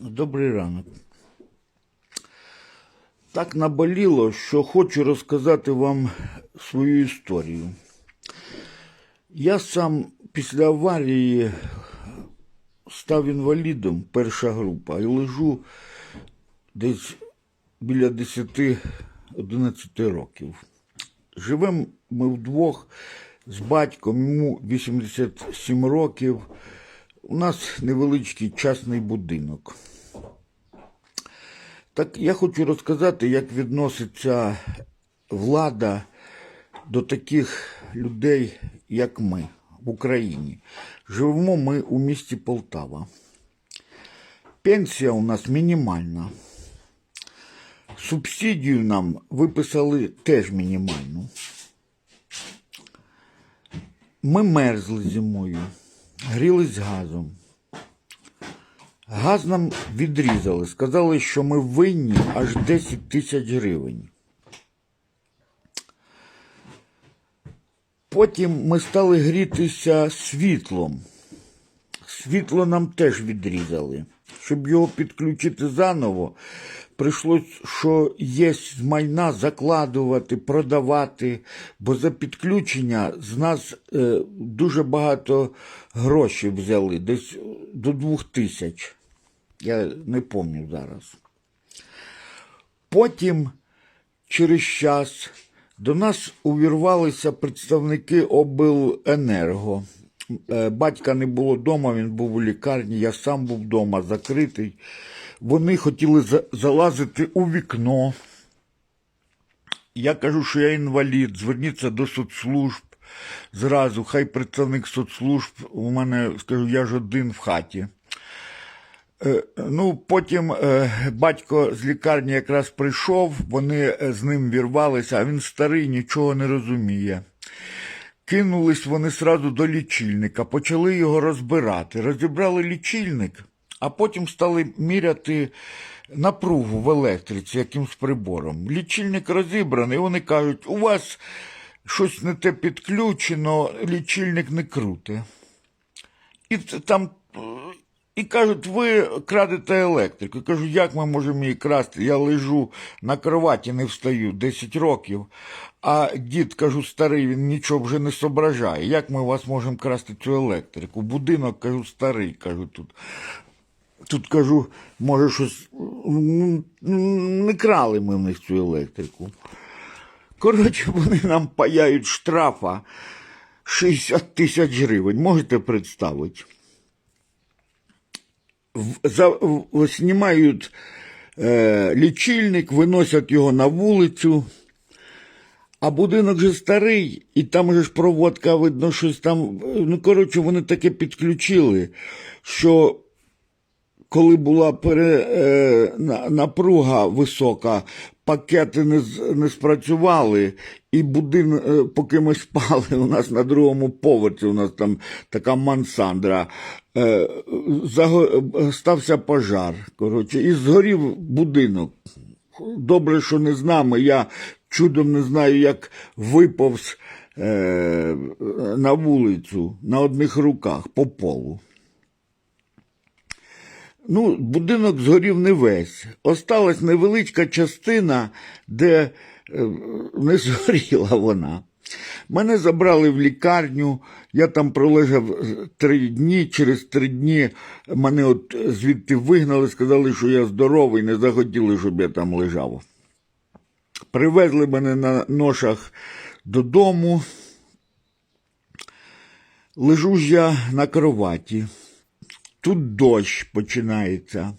Добрий ранок. Так наболіло, що хочу розказати вам свою історію. Я сам після аварії став інвалідом, перша група, і лежу десь біля 10-11 років. Живемо ми вдвох з батьком, йому 87 років. У нас невеличкий частний будинок. Так я хочу розказати, як відноситься влада до таких людей, як ми в Україні. Живемо ми у місті Полтава. Пенсія у нас мінімальна. Субсидію нам виписали теж мінімальну. Ми мерзли зимою, грілись газом. Газ нам відрізали, сказали, що ми винні аж 10 тисяч гривень. Потім ми стали грітися світлом. Світло нам теж відрізали. Щоб його підключити заново, прийшлось, що є з майна закладувати, продавати, бо за підключення з нас е, дуже багато грошей взяли, десь до двох тисяч. Я не пам'ятаю зараз. Потім, через час, до нас увірвалися представники обленерго. Е, Батька не було вдома, він був у лікарні, я сам був вдома закритий. Вони хотіли за- залазити у вікно. Я кажу, що я інвалід, зверніться до соцслужб зразу, хай представник соцслужб, у мене, скажу, я ж один в хаті. Е, Ну, потім е, батько з лікарні якраз прийшов, вони е, з ним вірвалися, а він старий, нічого не розуміє. Кинулись вони сразу до лічильника, почали його розбирати. Розібрали лічильник, а потім стали міряти напругу в електриці якимсь прибором. Лічильник розібраний, вони кажуть, у вас щось не те підключено, лічильник не круте. І там і кажуть, ви крадете електрику. Я кажу, як ми можемо її красти? Я лежу на кроваті, не встаю 10 років. А дід, кажу, старий, він нічого вже не соображає. Як ми вас можемо красти цю електрику? Будинок, кажу, старий, кажу тут. Тут кажу, може, щось не крали ми в них цю електрику. Коротше, вони нам паяють штрафа 60 тисяч гривень. Можете представити? Знімають е, лічильник, виносять його на вулицю. А будинок же старий, і там же ж проводка, видно, щось там. е, Ну, коротше, вони таке підключили, що коли була пере, е, напруга висока, пакети не, не спрацювали, і будин, е, поки ми спали, у нас на другому поверсі, у нас там така мансандра, е, стався пожар. Коротше, і згорів будинок. Добре, що не з нами. Я чудом не знаю, як виповз е, на вулицю на одних руках по полу. Ну, будинок згорів не весь. Осталась невеличка частина, де е, не згоріла вона. Мене забрали в лікарню, я там пролежав е, три дні. Через три дні мене от звідти вигнали, сказали, що я здоровий, не захотіли, щоб я там лежав. Привезли мене на ношах додому. Лежу ж я на кроваті. Тут дощ починається,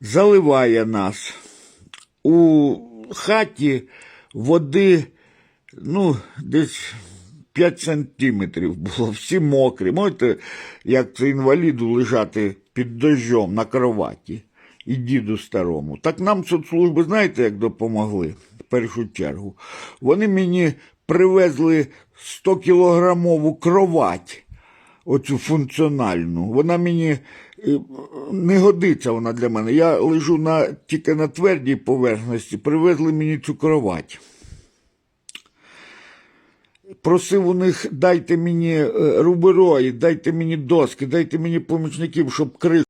заливає нас. У хаті води, ну, десь 5 сантиметрів було, всі мокрі. Можете, як це інваліду лежати під дощом на кроваті і діду старому. Так нам соцслужби, знаєте, як допомогли в першу чергу. Вони мені привезли 100 кілограмову кровать оцю функціональну. Вона мені е, не годиться вона для мене. Я лежу на, тільки на твердій поверхності, привезли мені цю кровать. Просив у них, дайте мені е, руберої, дайте мені доски, дайте мені помічників, щоб криш.